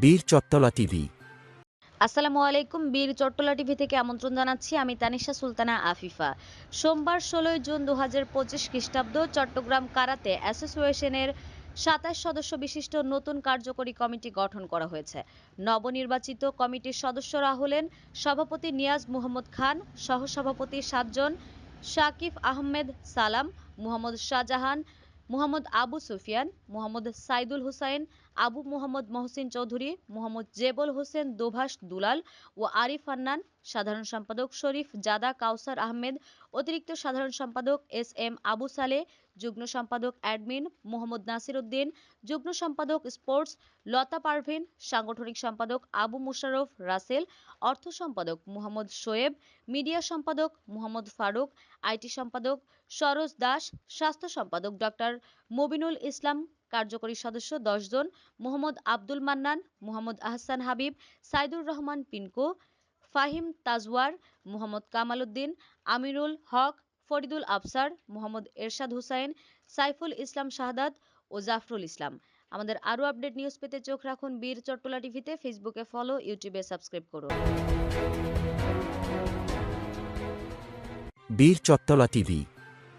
বীর চত্তলা টিভি। আসসালামু আলাইকুম, বীর চট্টলা টিভি থেকে আমন্ত্রণ জানাচ্ছি আমি তানিশা সুলতানা আফিফা। সোমবার ষোলোই জুন দু হাজার পঁচিশ খ্রিস্টাব্দ, চট্টগ্রাম কারাতে অ্যাসোসিয়েশনের সাতাশ সদস্য বিশিষ্ট নতুন কার্যকরী কমিটি গঠন করা হয়েছে। নবনির্বাচিত কমিটির সদস্যরা হলেন সভাপতি নিয়াজ মুহম্মদ খান, সহসভাপতি সাতজন, শাকিব আহমেদ সালাম, মুহাম্মদ শাহজাহান মুহাম্মদ আবু সুফিয়ান, মোহাম্মদ সাইদুল হুসাইন, আবু মোহাম্মদ মহসিন চৌধুরী, মোহাম্মদ জেবল হোসেন দোভাষ দুলাল ও আরিফ আন্নান সাধারণ সম্পাদক শরীফ জাদা কাউসার আহমেদ। অতিরিক্ত সাধারণ সম্পাদক এস এম আবু সালে। যুগ্ম সম্পাদক অ্যাডমিন মোহাম্মদ নাসির উদ্দিন যুগ্ম সম্পাদক স্পোর্টস লতা পারভিন, সাংগঠনিক সম্পাদক আবু মুশারফ রাসেল, অর্থ সম্পাদক মোহাম্মদ শোয়েব, মিডিয়া সম্পাদক মোহাম্মদ ফারুক, আইটি সম্পাদক সরোজ দাস, স্বাস্থ্য সম্পাদক ডক্টর মবিনুল ইসলাম, কার্যকরী সদস্য জন, মোহাম্মদ আব্দুল মান্নান, মোহাম্মদ আহসান হাবিব, সাইদুর রহমান পিনকো, ফাহিম তাজওয়ার, মোহাম্মদ কামাল উদ্দিন আমিরুল হক ফরিদুল আফসার মোহাম্মদ এরশাদ হুসাইন, সাইফুল ইসলাম শাহাদাত ও জাফরুল ইসলাম। আমাদের আরও আপডেট নিউজ পেতে চোখ রাখুন বীর চট্টলা টিভিতে, ফেসবুকে ফলো, ইউটিউবে সাবস্ক্রাইব করুন। বীর চট্টলা টিভি